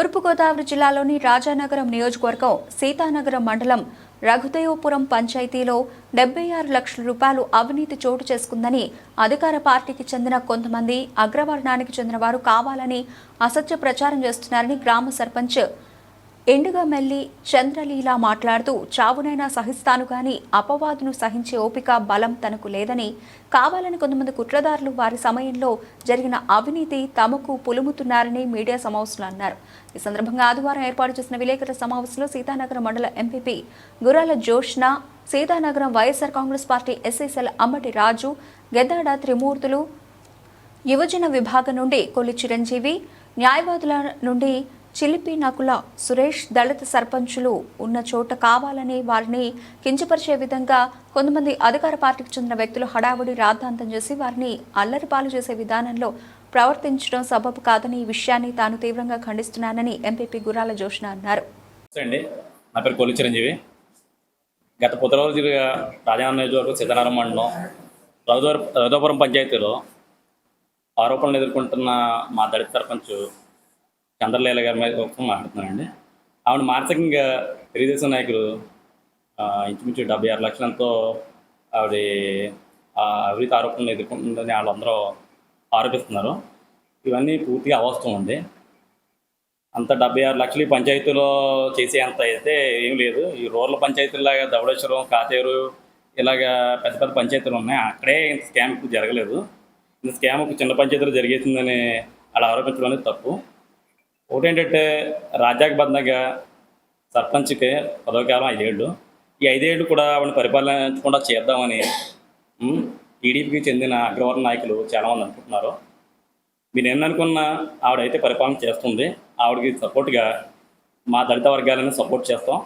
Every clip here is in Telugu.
తూర్పుగోదావరి జిల్లాలోని రాజానగరం నియోజకవర్గం సీతానగరం మండలం రఘుదేవపురం పంచాయతీలో డెబ్బై ఆరు లక్షల రూపాయలు అవినీతి చోటు చేసుకుందని అధికార పార్టీకి చెందిన కొంతమంది అగ్రవర్ణానికి చెందిన వారు కావాలని అసత్య ప్రచారం చేస్తున్నారని గ్రామ సర్పంచ్ ఎండుగా మెల్లి చంద్రలీల మాట్లాడుతూ చావునైనా సహిస్తాను కానీ అపవాదును సహించే ఓపిక బలం తనకు లేదని కావాలని కొంతమంది కుట్రదారులు వారి సమయంలో జరిగిన అవినీతి తమకు పులుముతున్నారని మీడియా సమావేశంలో అన్నారు. ఈ సందర్భంగా ఆదివారం ఏర్పాటు చేసిన విలేకరుల సమావేశంలో సీతానగరం మండల MPP Gurala Jyoshna Seethanagaram YSR Congress party SSL Ammati Raju Geddada Trimurthulu యువజన విభాగం నుండి కొల్లి చిరంజీవి న్యాయవాదుల నుండి చిలిపి నకుల సురేష్ దళిత సర్పంచులు ఉన్న చోట కావాలని వారిని కించపరిచే విధంగా కొంతమంది అధికార పార్టీకి చెందిన వ్యక్తులు హడావుడి రాద్ధాంతం చేసి వారిని అల్లరిపాలు చేసే విధానంలో ప్రవర్తించడం సబబు కాదని ఈ విషయాన్ని తాను తీవ్రంగా ఖండిస్తున్నానని ఎంపీపీ గురాల జోష్న అన్నారు. నా పేరు కొల్లి చిరంజీవి. గత కొద్ది రోజులుగా రాజానగరం నియోజకవర్గం సిద్ధనారం మండలం రఘుదూర పంచాయతీలో ఆరోపణలు ఎదుర్కొంటున్న మా దళిత సర్పంచ్ చంద్రలీల గారి మీద కోసం మాట్లాడుతున్నానండి ఆవిడ మానసికంగా తెలుగుదేశం నాయకులు ఇంచుమించు డెబ్బై ఆరు లక్షలంతో ఆవిడ అవినీతి ఆరోపణలు ఎదుర్కొంటుందని వాళ్ళందరూ ఆరోపిస్తున్నారు. ఇవన్నీ పూర్తిగా అవస్థం ఉంది అంత డెబ్బై ఆరు లక్షలు ఈ పంచాయతీలో చేసే అంత అయితే ఏం లేదు. ఈ రూరల్ పంచాయతీలాగా ధవళేశ్వరం కాతేరు ఇలాగా పెద్ద పెద్ద పంచాయతీలు ఉన్నాయి. అక్కడే ఇంత స్కామ్ జరగలేదు. ఇంత స్కామ్ ఒక చిన్న పంచాయతీలో జరిగేసిందని అలా ఆరోపించడం అనేది తప్పు. ఒకటేంటంటే రాజ్యాంగబద్ధంగా సర్పంచ్కి పదవ కాలం ఐదేళ్ళు. ఈ ఐదేళ్ళు కూడా ఆవిడని పరిపాలించకుండా చేద్దామని టీడీపీకి చెందిన అగ్రవర్ణ నాయకులు చాలామంది అనుకుంటున్నారు. మీరు ఎన్ననుకున్నా ఆవిడైతే పరిపాలన చేస్తుంది. ఆవిడకి సపోర్ట్గా మా దళిత వర్గాలను సపోర్ట్ చేస్తాం.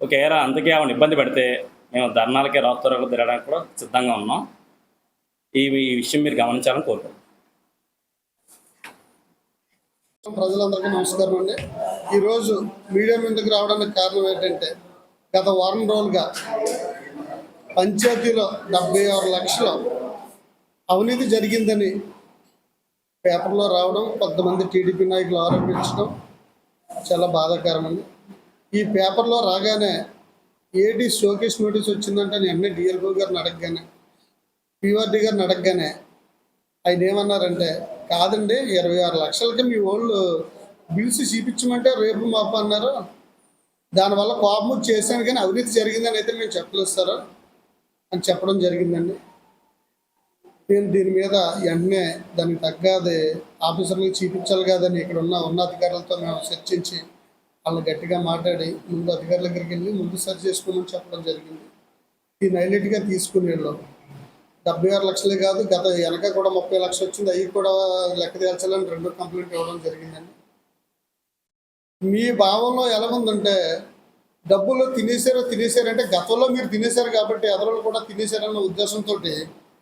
ఒకవేళ అందుకే ఆవిడ ఇబ్బంది పెడితే మేము ధర్నాలకి రాష్ట్రాలకు తిరగడానికి కూడా సిద్ధంగా ఉన్నాం. ఈ విషయం మీరు గమనించాలని కోరుకుంటున్నాం. ప్రజలందరికీ నమస్కారం అండి. ఈరోజు మీడియా ముందుకు రావడానికి కారణం ఏంటంటే గత వారం రోజులుగా పంచాయతీలో డెబ్బై ఆరు లక్షలు అవినీతి జరిగిందని పేపర్లో రావడం కొంతమంది టీడీపీ నాయకులు ఆరోపించడం చాలా బాధాకరమండి. ఈ పేపర్లో రాగానే ఏటి షోకేస్ నోటీస్ వచ్చిందంటే నేను ఎన్నే డిఎల్ఓ గారిని అడగగానే పీఆర్డీ గారిని అడగగానే ఆయన ఏమన్నారంటే కాదండి ఇరవై ఆరు లక్షలకి మీ వాళ్ళు బిల్స్ చూపించమంటే రేపు మాపు అన్నారు. దానివల్ల కోపం చేశాను కానీ అవినీతి జరిగిందని అయితే మేము చెప్పలేదు సార్ అని చెప్పడం జరిగిందండి. నేను దీని మీద వెంటనే దానికి తగ్గది ఆఫీసర్లకు చూపించాలి కదని ఇక్కడ ఉన్న ఉన్నతాధికారులతో మేము చర్చించి వాళ్ళు గట్టిగా మాట్లాడి ముందు అధికారుల దగ్గరికి వెళ్ళి ముందు సరి చేసుకోమని చెప్పడం జరిగింది. దీన్ని హైలైట్గా తీసుకునే వాళ్ళు డెబ్బై ఆరు లక్షలే కాదు గత వెనక కూడా ముప్పై లక్షలు వచ్చింది. అవి కూడా లెక్క తేల్చాలని రెండు కంప్లైంట్ ఇవ్వడం జరిగిందండి. మీ భావంలో ఎలా ఉందంటే డబ్బులు తినేశారో తినేశారంటే గతంలో మీరు తినేశారు కాబట్టి ఎదరోళ్ళు కూడా తినేశారన్న ఉద్దేశంతో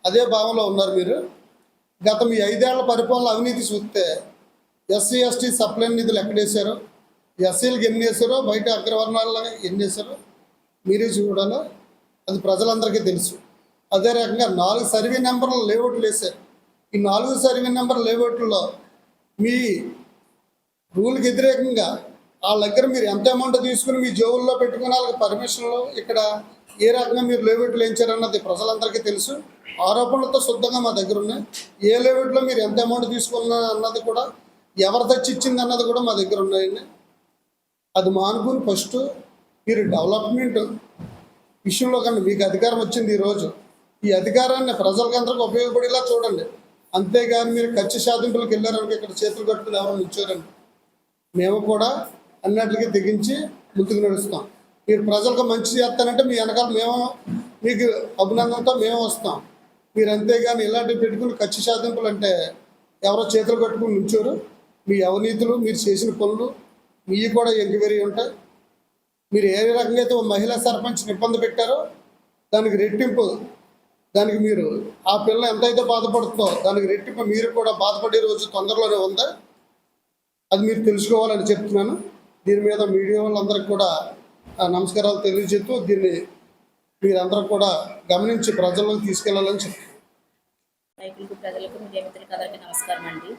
అదే భావంలో ఉన్నారు మీరు. గత మీ ఐదేళ్ళ పరిపాలన అవినీతి చూస్తే ఎస్సీ ఎస్టీ సప్లై నిధులు ఎక్కడేశారో ఎస్సీలకు ఎన్ని వేసారో బయట అగ్రవర్ణాలకు ఎన్ని వేసారో మీరే చూడాలో? అది ప్రజలందరికీ తెలుసు. అదే రకంగా నాలుగు సర్వే నెంబర్లు లేఅవుట్లు వేశారు. ఈ నాలుగు సర్వే నెంబర్ లేఅవుట్లో మీ రూల్కి వ్యతిరేకంగా వాళ్ళ దగ్గర మీరు ఎంత అమౌంట్ తీసుకుని మీ జోబుల్లో పెట్టుకుని వాళ్ళకి పర్మిషన్లు ఇక్కడ ఏ రకంగా మీరు లేఅవుట్లు వేయించారన్నది ప్రజలందరికీ తెలుసు. ఆరోపణలతో శుద్ధంగా మా దగ్గర ఉన్నాయి. ఏ లేఅవుట్లో మీరు ఎంత అమౌంట్ తీసుకున్నారు అన్నది కూడా ఎవరు తెచ్చిచ్చింది అన్నది కూడా మా దగ్గర ఉన్నాయండి. అది మానుకుని ఫస్ట్. మీరు డెవలప్మెంట్ విషయంలో కానీ మీకు అధికారం వచ్చింది ఈరోజు. ఈ అధికారాన్ని ప్రజలకు అందరికీ ఉపయోగపడేలా చూడండి. అంతేగాని మీరు ఖర్చు సాధింపులకు వెళ్ళారనుకో ఇక్కడ చేతులు కట్టుకుని ఎవరైనా ఇచ్చారండి. మేము కూడా అన్నిటికీ తెగించి ముందుకు నడుస్తాం. మీరు ప్రజలకు మంచి చేస్తానంటే మీ వెనకాల మేము మీకు అభినందనతో మేము వస్తాం. మీరు అంతేగాని ఇలాంటివి పెట్టుకుని ఖర్చు సాధింపులు అంటే ఎవరో చేతులు కట్టుకుని నుంచోరు. మీ అవినీతులు మీరు చేసిన పనులు మీవి కూడా ఎంక్వైరీ ఉంటాయి. మీరు ఏ రకంగా అయితే ఓ మహిళా సర్పంచ్ని ఇబ్బంది పెట్టారో దానికి రెట్టింపు దానికి మీరు ఆ పిల్ల ఎంతైతే బాధపడుతుందో దానికి రెట్టింపు మీరు కూడా బాధపడే రోజు తొందరలోనే ఉందా? అది మీరు తెలుసుకోవాలని చెప్తున్నాను. దీని మీద మీడియా వాళ్ళందరికీ కూడా ఆ, నమస్కారాలు తెలియజేస్తూ దీన్ని మీరందరూ కూడా గమనించి ప్రజల్లోకి తీసుకెళ్ళాలని చెప్తున్నాను. రైతులకు ప్రజలకు మీడియా మిత్రులకు అందరికీ నమస్కారం అండి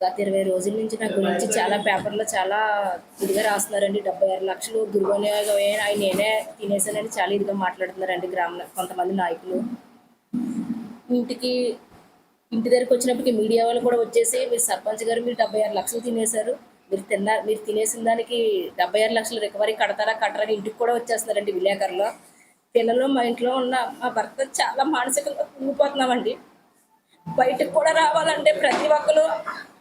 గత ఇరవై రోజుల నుంచి నా గురించి చాలా పేపర్లో చాలా ఇదిగా రాస్తున్నారండి. డెబ్బై ఆరు లక్షలు దుర్వినియోగం అయ్యాయి, ఆయన నేనే తినేసానని చాలా ఇదిగా మాట్లాడుతున్నారండి గ్రామ కొంతమంది నాయకులు. ఇంటికి ఇంటి దగ్గరికి వచ్చినప్పటికి మీడియా వాళ్ళు కూడా వచ్చేసి మీరు సర్పంచ్ గారు మీరు డెబ్బై ఆరు లక్షలు తినేశారు. మీరు తిన్న మీరు తినేసిన దానికి డెబ్బై ఆరు లక్షలు రికవరీ కడతారా కట్టరా ఇంటికి కూడా వచ్చేస్తున్నారండి విలేకరులో. పిల్లలు మా ఇంట్లో ఉన్న మా భర్త చాలా మానసికంగా కుంగిపోతున్నామండి. బయటకు కూడా రావాలంటే ప్రతి ఒక్కరు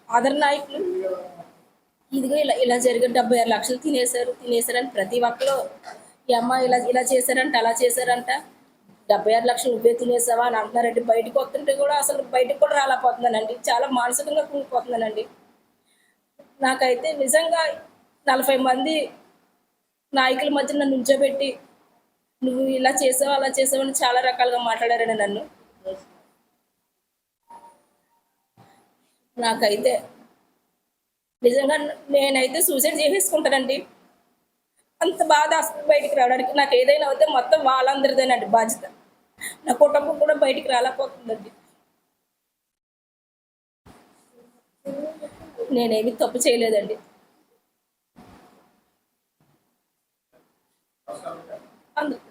అదర్ నాయకులు. ఇదిగో ఇలా ఇలా జరిగిన డెబ్బై ఆరు లక్షలు తినేశారు తినేశారని ప్రతి ఒక్కరు. ఈ అమ్మ ఇలా ఇలా చేశారంట అలా చేశారంట. డెబ్బై ఆరు లక్షలు నువ్వే తినేసావా అని అంటున్నారండి. బయటకు వస్తుంటే కూడా అసలు బయటకు కూడా రాలేకపోతున్నానండి. చాలా మానసికంగా కుంగిపోతున్నానండి నాకైతే నిజంగా నలభై మంది నాయకుల మధ్య నన్ను నుంచోబెట్టి నువ్వు ఇలా చేసావు అలా చేసావు అని చాలా రకాలుగా మాట్లాడారండి నన్ను. నాకైతే నిజంగా నేనైతే సూసైడ్ చేసేసుకుంటానండి. అంత బాధ అసలు బయటికి రావడానికి. నాకు ఏదైనా అయితే మొత్తం వాళ్ళందరిదేనండి బాధ్యత. నా కుటుంబం కూడా బయటికి రాలేకపోతుందండి. నేనేమి తప్పు చేయలేదండి. అందుకు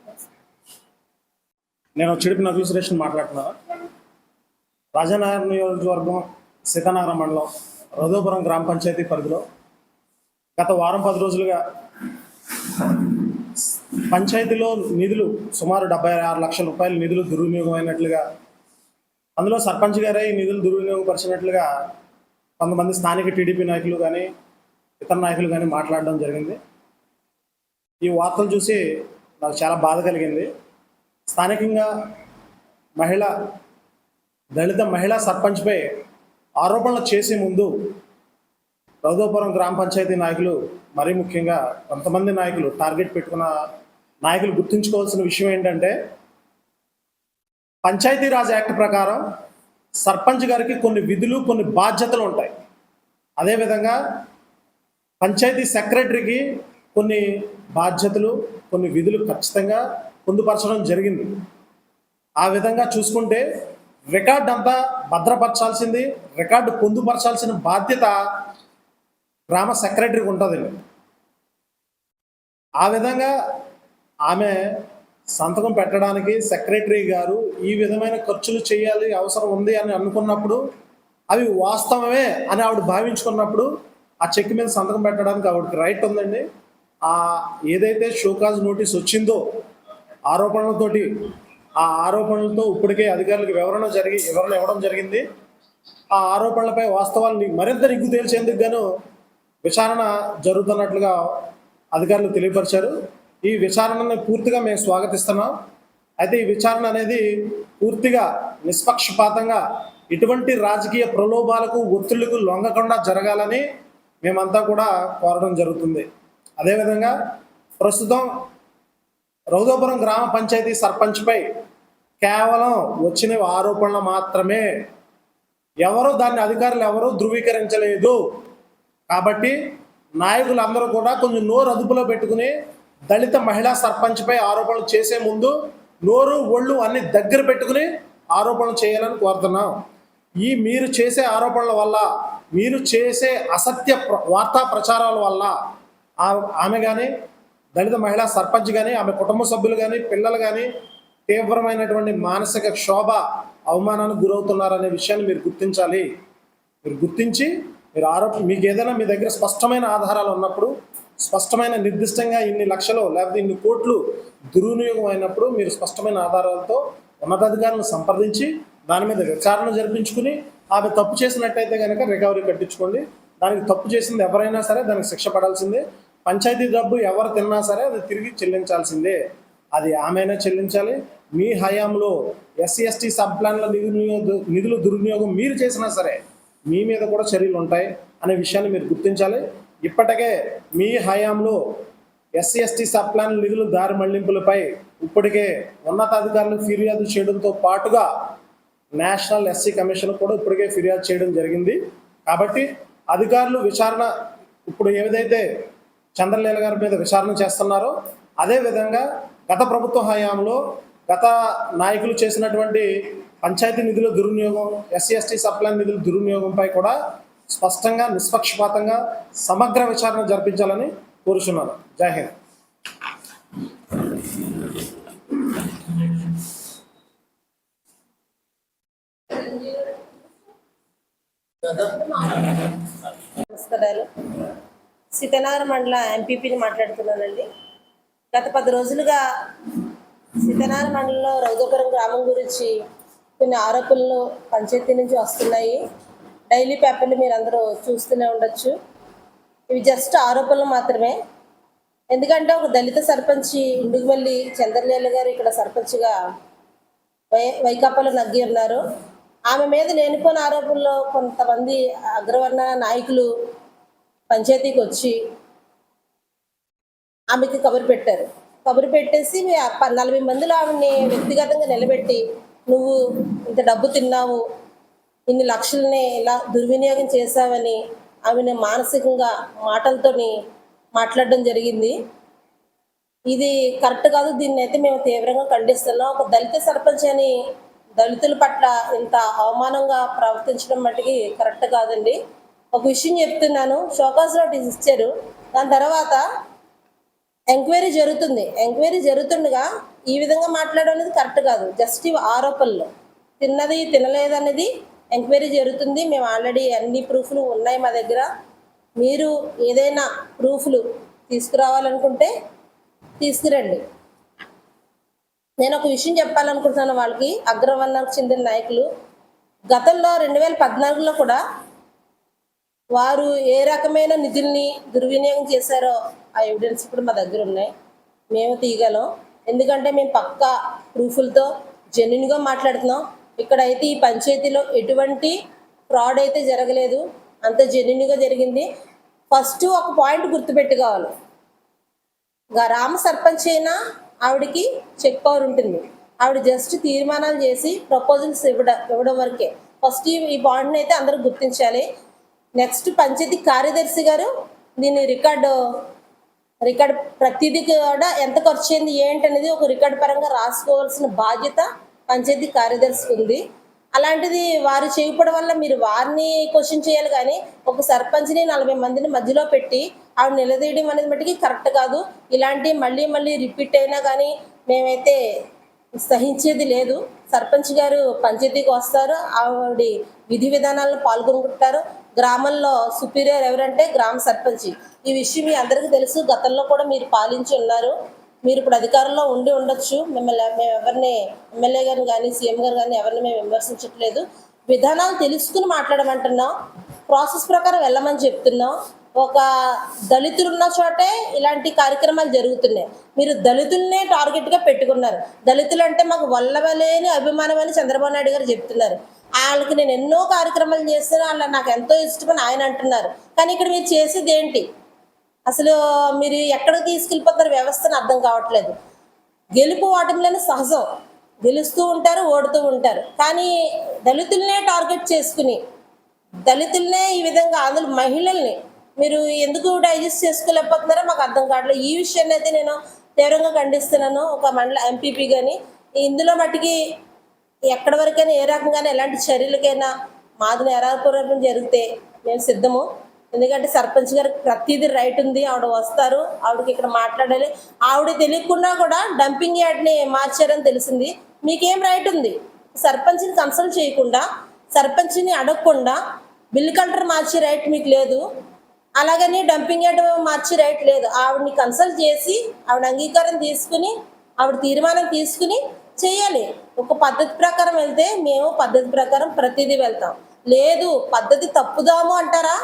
నేను చిడిపి నదుల సురేష్ని మాట్లాడుతున్నా రాజానగర్ నియోజకవర్గం సీతానగరం మండలం రఘుపురం గ్రామ పంచాయతీ పరిధిలో గత వారం పది రోజులుగా పంచాయతీలో నిధులు సుమారు డెబ్బై ఆరు లక్షల రూపాయల నిధులు దుర్వినియోగం అయినట్లుగా అందులో సర్పంచ్ గారే ఈ నిధులు దుర్వినియోగపరిచినట్లుగా కొంతమంది స్థానిక టీడీపీ నాయకులు కానీ ఇతర నాయకులు కానీ మాట్లాడడం జరిగింది. ఈ వార్తలు చూసి నాకు చాలా బాధ కలిగింది. స్థానికంగా మహిళ దళిత మహిళా సర్పంచ్పై ఆరోపణలు చేసే ముందు రౌదోపురం గ్రామ పంచాయతీ నాయకులు మరీ ముఖ్యంగా కొంతమంది నాయకులు టార్గెట్ పెట్టుకున్న నాయకులు గుర్తుంచుకోవాల్సిన విషయం ఏంటంటే పంచాయతీరాజ్ యాక్ట్ ప్రకారం సర్పంచ్ గారికి కొన్ని విధులు కొన్ని బాధ్యతలు ఉంటాయి. అదేవిధంగా పంచాయతీ సెక్రటరీకి కొన్ని బాధ్యతలు కొన్ని విధులు ఖచ్చితంగా పొందుపరచడం జరిగింది. ఆ విధంగా చూసుకుంటే రికార్డ్ అంతా భద్రపరచాల్సింది రికార్డు పొందుపరచాల్సిన బాధ్యత గ్రామ సెక్రటరీకి ఉంటుందండి ఆ విధంగా ఆమె సంతకం పెట్టడానికి సెక్రటరీ గారు ఈ విధమైన ఖర్చులు చేయాలి అవసరం ఉంది అని అనుకున్నప్పుడు అవి వాస్తవమే అని ఆవిడ భావించుకున్నప్పుడు ఆ చెక్ మీద సంతకం పెట్టడానికి ఆవిడకి రైట్ ఉందండి. ఆ ఏదైతే షోకాజ్ నోటీస్ వచ్చిందో ఆరోపణలతోటి ఆ ఆరోపణలతో ఇప్పటికే అధికారులకు వివరణ జరిగి వివరణ ఇవ్వడం జరిగింది. ఆ ఆరోపణలపై వాస్తవాన్ని మరింత నిగ్గు తేల్చేందుకు గాను విచారణ జరుగుతున్నట్లుగా అధికారులు తెలియపరిచారు. ఈ విచారణను పూర్తిగా మేము స్వాగతిస్తున్నాం. అయితే ఈ విచారణ అనేది పూర్తిగా నిష్పక్షపాతంగా ఎటువంటి రాజకీయ ప్రలోభాలకు ఒత్తిళ్ళకు లొంగకుండా జరగాలని మేమంతా కూడా కోరడం జరుగుతుంది. అదేవిధంగా ప్రస్తుతం రౌదోపురం గ్రామ పంచాయతీ సర్పంచ్పై కేవలం వచ్చిన ఆరోపణలు మాత్రమే. ఎవరు దాన్ని అధికారులు ఎవరు ధృవీకరించలేదు. కాబట్టి నాయకులందరూ కూడా కొంచెం నోరు అదుపులో పెట్టుకుని దళిత మహిళా సర్పంచ్పై ఆరోపణలు చేసే ముందు నోరు ఒళ్ళు అన్ని దగ్గర పెట్టుకుని ఆరోపణలు చేయాలని కోరుతున్నాం. ఈ మీరు చేసే ఆరోపణల వల్ల మీరు చేసే అసత్య ప్ర- వార్తా ప్రచారాల వల్ల ఆమె కానీ దళిత మహిళా సర్పంచ్ కానీ ఆమె కుటుంబ సభ్యులు కానీ పిల్లలు కానీ తీవ్రమైనటువంటి మానసిక క్షోభ అవమానానికి గురవుతున్నారనే విషయాన్ని మీరు గుర్తించాలి. మీరు గుర్తించి మీరు ఆరోప మీకు ఏదైనా మీ దగ్గర స్పష్టమైన ఆధారాలు ఉన్నప్పుడు స్పష్టమైన నిర్దిష్టంగా ఇన్ని లక్షలు లేకపోతే ఇన్ని కోట్లు దుర్వినియోగం అయినప్పుడు మీరు స్పష్టమైన ఆధారాలతో ఉన్నతాధికారులను సంప్రదించి దాని మీద విచారణ జరిపించుకుని ఆమె తప్పు చేసినట్టయితే కనుక రికవరీ కట్టించుకోండి. దానికి తప్పు చేసింది ఎవరైనా సరే దానికి శిక్ష పడాల్సిందే. పంచాయతీ డబ్బు ఎవరు తిన్నా సరే అది తిరిగి చెల్లించాల్సిందే. అది ఆమె చెల్లించాలి. మీ హయాంలో ఎస్సీ ఎస్టీ సబ్ ప్లాన్ల నిధులు నిధులు దుర్వినియోగం మీరు చేసినా సరే మీ మీద కూడా చర్యలు ఉంటాయి అనే విషయాన్ని మీరు గుర్తించాలి. ఇప్పటికే మీ హయాంలో ఎస్సీ ఎస్టీ సబ్ ప్లాన్ నిధులు దారి మళ్ళింపులపై ఇప్పటికే ఉన్నతాధికారులు ఫిర్యాదు చేయడంతో పాటుగా నేషనల్ ఎస్సీ కమిషన్ కూడా ఇప్పటికే ఫిర్యాదు చేయడం జరిగింది. కాబట్టి అధికారులు విచారణ ఇప్పుడు ఏదైతే చంద్రలీల గారి మీద విచారణ చేస్తున్నారో అదే విధంగా గత ప్రభుత్వ హయాంలో గత నాయకులు చేసినటువంటి పంచాయతీ నిధుల దుర్వినియోగం ఎస్సీ ఎస్టీ సప్లై నిధుల దుర్వినియోగంపై కూడా స్పష్టంగా నిష్పక్షపాతంగా సమగ్ర విచారణ జరిపించాలని కోరుచున్నాను. జై హింద్. నమస్కారాలు. సీతనగర్ మండల ఎంపీపీని మాట్లాడుతున్నానండి. గత పది రోజులుగా సీతానగరం మండలంలో రౌదకరం గ్రామం గురించి కొన్ని ఆరోపణలు పంచాయతీ నుంచి వస్తున్నాయి. డైలీ పేపర్లు మీరు అందరూ చూస్తూనే ఉండొచ్చు. ఇవి జస్ట్ ఆరోపణలు మాత్రమే. ఎందుకంటే ఒక దళిత సర్పంచి ఇండుగుమల్లి చంద్రలేల గారు ఇక్కడ సర్పంచ్గా వై వైకాపాలో నగ్గి ఉన్నారు. ఆమె మీద లేనిపోయిన ఆరోపణలో కొంతమంది అగ్రవర్ణ నాయకులు పంచాయతీకి వచ్చి ఆమెకి కబురు పెట్టారు. కబురు పెట్టేసి నలభై మందిలో ఆమెని వ్యక్తిగతంగా నిలబెట్టి నువ్వు ఇంత డబ్బు తిన్నావు ఇన్ని లక్షల్ని ఇలా దుర్వినియోగం చేశావని ఆమెను మానసికంగా మాటలతోని మాట్లాడడం జరిగింది. ఇది కరెక్ట్ కాదు దీన్ని అయితే మేము తీవ్రంగా ఖండిస్తున్నాం. ఒక దళిత సర్పంచ్ అని దళితుల పట్ల ఇంత అవమానంగా ప్రవర్తించడం మట్టికి కరెక్ట్ కాదండి. ఒక విషయం చెప్తున్నాను షోకాస్ నోటీస్ ఇచ్చారు. దాని తర్వాత ఎంక్వైరీ జరుగుతుంది. ఎంక్వైరీ జరుగుతుండగా ఈ విధంగా మాట్లాడడం అనేది కరెక్ట్ కాదు. జస్ట్ ఇవి ఆరోపణలు. తిన్నది తినలేదనేది ఎంక్వైరీ జరుగుతుంది. మేము ఆల్రెడీ అన్ని ప్రూఫ్లు ఉన్నాయి మా దగ్గర. మీరు ఏదైనా ప్రూఫ్లు తీసుకురావాలనుకుంటే తీసుకురండి. నేను ఒక విషయం చెప్పాలనుకుంటున్నాను వాళ్ళకి. అగ్రవర్ణకు చెందిన నాయకులు. గతంలో రెండు వేల పద్నాలుగులో కూడా వారు ఏ రకమైన నిధుల్ని దుర్వినియోగం చేశారో ఆ ఎవిడెన్స్ ఇప్పుడు మా దగ్గర ఉన్నాయి. మేము తీయగలం. ఎందుకంటే మేము పక్కా ప్రూఫ్లతో జెన్యున్గా మాట్లాడుతున్నాం. ఇక్కడైతే ఈ పంచాయతీలో ఎటువంటి ఫ్రాడ్ అయితే జరగలేదు. అంత జెన్యున్గా జరిగింది. ఫస్ట్ ఒక పాయింట్ గుర్తుపెట్టుకోవాలి. గ్రామ సర్పంచ్ అయినా ఆవిడకి చెక్ పవర్ ఉంటుంది. ఆవిడ జస్ట్ తీర్మానాలు చేసి ప్రపోజల్స్ ఇవ్వడం ఇవ్వడం వరకే. ఫస్ట్ ఈ ఈ పాయింట్ని అయితే అందరూ గుర్తించాలి. నెక్స్ట్ పంచాయతీ కార్యదర్శి గారు దీన్ని రికార్డు రికార్డ్ ప్రతిదీ కూడా ఎంత ఖర్చు అయింది ఏంటి అనేది ఒక రికార్డ్ పరంగా రాసుకోవాల్సిన బాధ్యత పంచాయతీ కార్యదర్శికి ఉంది. అలాంటిది వారు చేయకపోవడం వల్ల మీరు వారిని క్వశ్చన్ చేయాలి కానీ ఒక సర్పంచ్ని నలభై మందిని మధ్యలో పెట్టి ఆవిడ నిలదీయడం అనేది మట్టికి కరెక్ట్ కాదు. ఇలాంటి మళ్ళీ మళ్ళీ రిపీట్ అయినా కానీ మేమైతే సహించేది లేదు. సర్పంచ్ గారు పంచాయతీకి వస్తారు ఆవిడ విధి విధానాలను పాల్గొనుకుంటారు గ్రామంలో సుపీరియర్ ఎవరంటే గ్రామ సర్పంచ్. ఈ విషయం మీ అందరికీ తెలుసు. గతంలో కూడా మీరు పాలించి ఉన్నారు. మీరు ఇప్పుడు అధికారంలో ఉండి ఉండొచ్చు. మిమ్మల్ని మేము ఎవరిని ఎమ్మెల్యే గారిని కానీ సీఎం గారు కానీ ఎవరిని మేము విమర్శించట్లేదు. విధానాలు తెలుసుకుని మాట్లాడమంటున్నాం. ప్రాసెస్ ప్రకారం వెళ్ళమని చెప్తున్నాం. ఒక దళితులు ఉన్న చోటే ఇలాంటి కార్యక్రమాలు జరుగుతున్నాయి. మీరు దళితుల్నే టార్గెట్గా పెట్టుకున్నారు. దళితులు అంటే మాకు వల్లవలేని అభిమానం అని చంద్రబాబు నాయుడు గారు చెప్తున్నారు. వాళ్ళకి నేను ఎన్నో కార్యక్రమాలు చేస్తాను వాళ్ళ నాకు ఎంతో ఇష్టమని ఆయన అంటున్నారు. కానీ ఇక్కడ మీరు చేసేది ఏంటి? అసలు మీరు ఎక్కడికి తీసుకెళ్ళిపోతారు వ్యవస్థను అర్థం కావట్లేదు. గెలుపు ఓటమిలని సహజం. గెలుస్తూ ఉంటారు ఓడుతూ ఉంటారు. కానీ దళితులనే టార్గెట్ చేసుకుని దళితులనే ఈ విధంగా అందులో మహిళల్ని మీరు ఎందుకు డైజెస్ట్ చేసుకోలేకపోతున్నారో మాకు అర్థం కావట్లేదు. ఈ విషయాన్ని అయితే నేను తీవ్రంగా ఖండిస్తున్నాను. ఒక మండల ఎంపీపీ కానీ ఇందులో మట్టికి ఎక్కడి వరకైనా ఏ రకంగానే ఎలాంటి చర్యలకైనా మాది నేరాపూర్వకం జరిగితే మేము సిద్ధము. ఎందుకంటే సర్పంచ్ గారికి ప్రతిదీ రైట్ ఉంది ఆవిడ వస్తారు ఆవిడకి ఇక్కడ మాట్లాడాలి. ఆవిడ తెలియకుండా కూడా డంపింగ్ యార్డ్ని మార్చారని తెలిసింది. మీకేం రైట్ ఉంది? సర్పంచ్ని కన్సల్ట్ చేయకుండా సర్పంచ్ని అడగకుండా బిల్ కలెక్టర్ మార్చే రైట్ మీకు లేదు. అలాగని డంపింగ్ యార్డ్ మార్చే రైట్ లేదు. ఆవిడని కన్సల్ట్ చేసి ఆవిడ అంగీకారం తీసుకుని ఆవిడ తీర్మానం తీసుకుని చేయాలి. ఒక పద్ధతి ప్రకారం వెళ్తే మేము పద్ధతి ప్రకారం ప్రతిదీ వెళ్తాం. లేదు పద్ధతి తప్పుదాము అంటారా?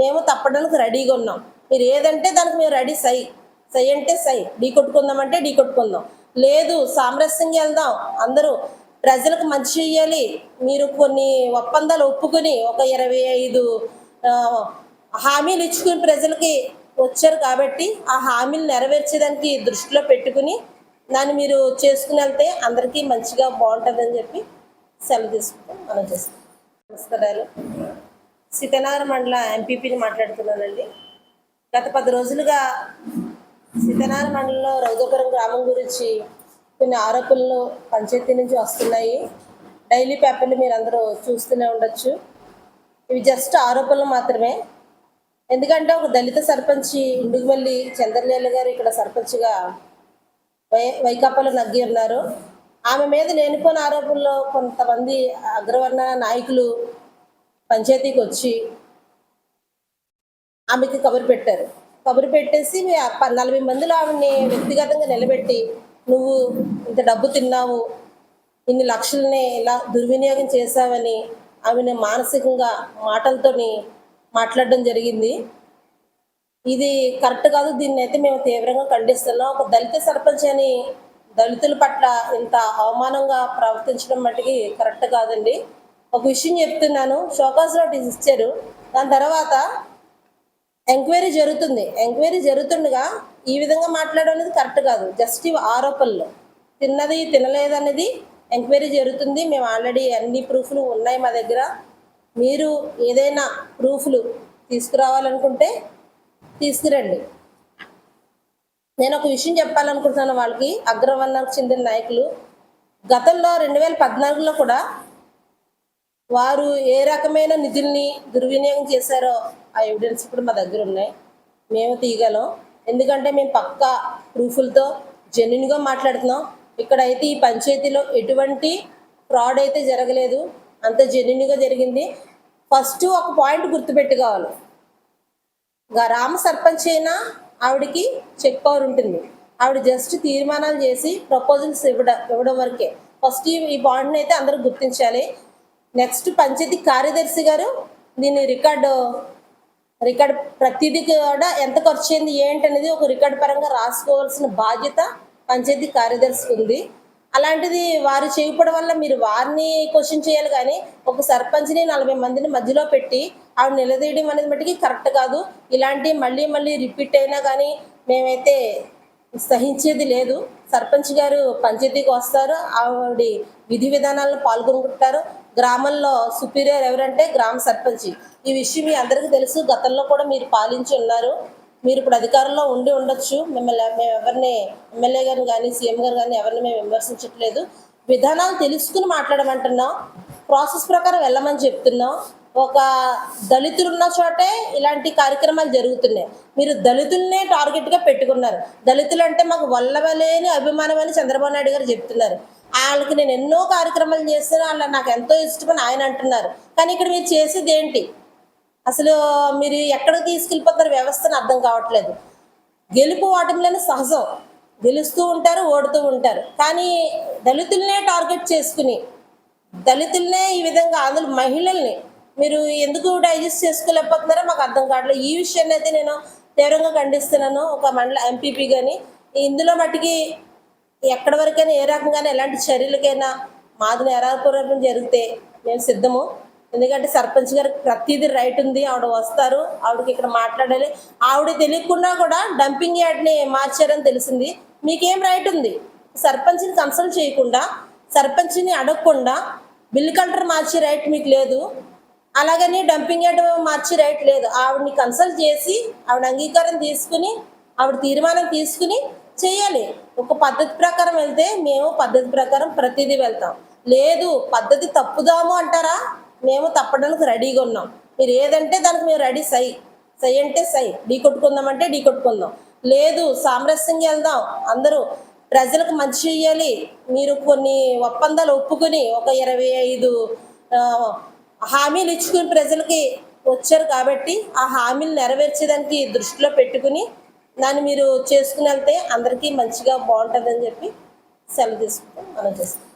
మేము తప్పడానికి రెడీగా ఉన్నాం. మీరు ఏదంటే దానికి మేము రెడీ సై సై అంటే సై. ఢీ కొట్టుకుందామంటే ఢీ కొట్టుకుందాం. లేదు సామరస్యంగా వెళ్దాం. అందరూ ప్రజలకు మంచి చేయాలి మీరు కొన్ని ఒప్పందాలు ఒప్పుకొని ఒక ఇరవై ఐదు హామీలు ఇచ్చుకుని ప్రజలకి వచ్చారు కాబట్టి ఆ హామీలు నెరవేర్చేదానికి దృష్టిలో పెట్టుకుని దాన్ని మీరు చేసుకుని వెళ్తే అందరికీ మంచిగా బాగుంటుందని చెప్పి సెలవు తీసుకుంటాం మనం చేస్తాం. నమస్కారాలు. సీతానగర్ మండల ఎంపీపీని మాట్లాడుతున్నానండి. గత పది రోజులుగా సీతానగర్ మండలంలో రౌదపురం గ్రామం గురించి కొన్ని ఆరోపణలు పంచాయతీ నుంచి వస్తున్నాయి. డైలీ పేపర్లు మీరు అందరూ చూస్తూనే ఉండొచ్చు. ఇవి జస్ట్ ఆరోపణలు మాత్రమే. ఎందుకంటే ఒక దళిత సర్పంచ్ ఇండుగుమల్లి చంద్రలేలు గారు ఇక్కడ సర్పంచ్గా వైకాపాలో నగ్గి ఉన్నారు. ఆమె మీద లేనిపోయిన ఆరోపణలో కొంతమంది అగ్రవర్ణ నాయకులు పంచాయతీకి వచ్చి ఆమెకి కబురు పెట్టారు. కబురు పెట్టేసి నలభై మందిలో ఆమెని వ్యక్తిగతంగా నిలబెట్టి నువ్వు ఇంత డబ్బు తిన్నావు ఇన్ని లక్షల్ని ఇలా దుర్వినియోగం చేశావని ఆమెను మానసికంగా మాటలతోని మాట్లాడడం జరిగింది. ఇది కరెక్ట్ కాదు. దీన్ని అయితే మేము తీవ్రంగా ఖండిస్తున్నాం. ఒక దళిత సర్పంచ్ అని దళితుల పట్ల ఇంత అవమానంగా ప్రవర్తించడం మట్టుకి కరెక్ట్ కాదండి. ఒక విషయం చెప్తున్నాను. షోకాస్ నోటీస్ ఇచ్చారు. దాని తర్వాత ఎంక్వైరీ జరుగుతుంది. ఎంక్వైరీ జరుగుతుండగా ఈ విధంగా మాట్లాడడం అనేది కరెక్ట్ కాదు. జస్ట్ ఇవి ఆరోపణలు. తిన్నది తినలేదనేది ఎంక్వైరీ జరుగుతుంది. మేము ఆల్రెడీ అన్ని ప్రూఫ్లు ఉన్నాయి మా దగ్గర. మీరు ఏదైనా ప్రూఫ్లు తీసుకురావాలనుకుంటే తీసుకురండి. నేను ఒక విషయం చెప్పాలనుకుంటున్నాను వాళ్ళకి. అగ్రవర్ణాలకు చెందిన నాయకులు. గతంలో రెండు వేల పద్నాలుగులో కూడా వారు ఏ రకమైన నిధుల్ని దుర్వినియోగం చేశారో ఆ ఎవిడెన్స్ కూడా మా దగ్గర ఉన్నాయి. మేము తీయగలం. ఎందుకంటే మేము పక్కా ప్రూఫ్లతో జెన్యున్గా మాట్లాడుతున్నాం. ఇక్కడైతే ఈ పంచాయతీలో ఎటువంటి ఫ్రాడ్ అయితే జరగలేదు. అంత జెన్యున్గా జరిగింది. ఫస్ట్ ఒక పాయింట్ గుర్తుపెట్టుకోవాలి. గ్రామ సర్పంచ్ అయినా ఆవిడకి చెక్ పవర్ ఉంటుంది. ఆవిడ జస్ట్ తీర్మానాలు చేసి ప్రపోజల్స్ ఇవ్వడం ఇవ్వడం వరకే. ఫస్ట్ ఈ బాండ్ని అయితే అందరూ గుర్తించాలి. నెక్స్ట్ పంచాయతీ కార్యదర్శి గారు దీన్ని రికార్డు రికార్డ్ ప్రతిదీ కూడా ఎంత ఖర్చు అయింది ఏంటి అనేది ఒక రికార్డ్ పరంగా రాసుకోవాల్సిన బాధ్యత పంచాయతీ కార్యదర్శికి ఉంది. అలాంటిది వారు చేయకపోవడం వల్ల మీరు వారిని క్వశ్చన్ చేయాలి కానీ ఒక సర్పంచ్ని నలభై మందిని మధ్యలో పెట్టి అవి నిలదీయడం అనేది మటుకి కరెక్ట్ కాదు. ఇలాంటి మళ్ళీ మళ్ళీ రిపీట్ అయినా కానీ మేమైతే సహించేది లేదు. సర్పంచ్ గారు పంచాయతీకి వస్తారు. ఆవిడ విధి విధానాలను పాల్గొనుకుంటారు. గ్రామంలో సుపీరియర్ ఎవరంటే గ్రామ సర్పంచ్. ఈ విషయం మీ అందరికీ తెలుసు. గతంలో కూడా మీరు పాలించి ఉన్నారు. మీరు ఇప్పుడు అధికారంలో ఉండి ఉండొచ్చు. మిమ్మల్ని మేము ఎవరిని ఎమ్మెల్యే గారిని కానీ సీఎం గారు కానీ ఎవరిని మేము విమర్శించట్లేదు. విధానాలు తెలుసుకుని మాట్లాడమంటున్నాం. ప్రాసెస్ ప్రకారం వెళ్ళమని చెప్తున్నాం. ఒక దళితులు ఉన్న చోటే ఇలాంటి కార్యక్రమాలు జరుగుతున్నాయి. మీరు దళితులనే టార్గెట్గా పెట్టుకున్నారు. దళితులు అంటే మాకు వల్లవలేని అభిమానం అని చంద్రబాబు నాయుడు గారు చెప్తున్నారు. వాళ్ళకి నేను ఎన్నో కార్యక్రమాలు చేస్తాను వాళ్ళ నాకు ఎంతో ఇష్టమని ఆయన అంటున్నారు. కానీ ఇక్కడ మీరు చేసేది ఏంటి? అసలు మీరు ఎక్కడికి తీసుకెళ్ళిపోతారు వ్యవస్థను అర్థం కావట్లేదు. గెలుపు వాటిలోనే సహజం. గెలుస్తూ ఉంటారు ఓడుతూ ఉంటారు. కానీ దళితులనే టార్గెట్ చేసుకుని దళితులనే ఈ విధంగా అందులో మహిళల్ని మీరు ఎందుకు డైజెస్ట్ చేసుకోలేకపోతున్నారో మాకు అర్థం కావట్లేదు ఈ విషయాన్ని అయితే నేను తీవ్రంగా ఖండిస్తున్నాను. ఒక మండల ఎంపీపీ కానీ ఇందులో మట్టుకి ఎక్కడి వరకైనా ఏ రకంగానే ఎలాంటి చర్యలకైనా మాది నేరాపూర్వకం జరిగితే మేము సిద్ధము. ఎందుకంటే సర్పంచ్ గారికి ప్రతిదీ రైట్ ఉంది. ఆవిడ వస్తారు. ఆవిడకి ఇక్కడ మాట్లాడాలి. ఆవిడ తెలియకుండా కూడా డంపింగ్ యార్డ్ని మార్చారని తెలిసింది. మీకేం రైట్ ఉంది? సర్పంచ్ని కన్సల్ట్ చేయకుండా సర్పంచ్ని అడగకుండా బిల్ కలెక్టర్ మార్చే రైట్ మీకు లేదు. అలాగని డంపింగ్ యార్డ్ మార్చే రైట్ లేదు. ఆవిడని కన్సల్ట్ చేసి ఆవిడ అంగీకారం తీసుకుని ఆవిడ తీర్మానం తీసుకుని చేయాలి. ఒక పద్ధతి ప్రకారం వెళ్తే మేము పద్ధతి ప్రకారం ప్రతిదీ వెళ్తాం. లేదు పద్ధతి తప్పుదాము అంటారా? మేము తప్పడానికి రెడీగా ఉన్నాం. మీరు ఏదంటే దానికి మేము రెడీ సై. సై అంటే సై. ఢీ కొట్టుకుందాం అంటే ఢీ కొట్టుకుందాం. లేదు సామరస్యంగా వెళ్దాం. అందరూ ప్రజలకు మంచి చేయాలి. మీరు కొన్ని ఒప్పందాలు ఒప్పుకొని ఒక ఇరవై ఐదు హామీలు ఇచ్చుకుని ప్రజలకి వచ్చారు కాబట్టి ఆ హామీలు నెరవేర్చేదానికి దృష్టిలో పెట్టుకుని దాన్ని మీరు చేసుకుని వెళ్తే అందరికీ మంచిగా బాగుంటుందని చెప్పి సెలవు తీసుకుంటాం మనం చేస్తాం.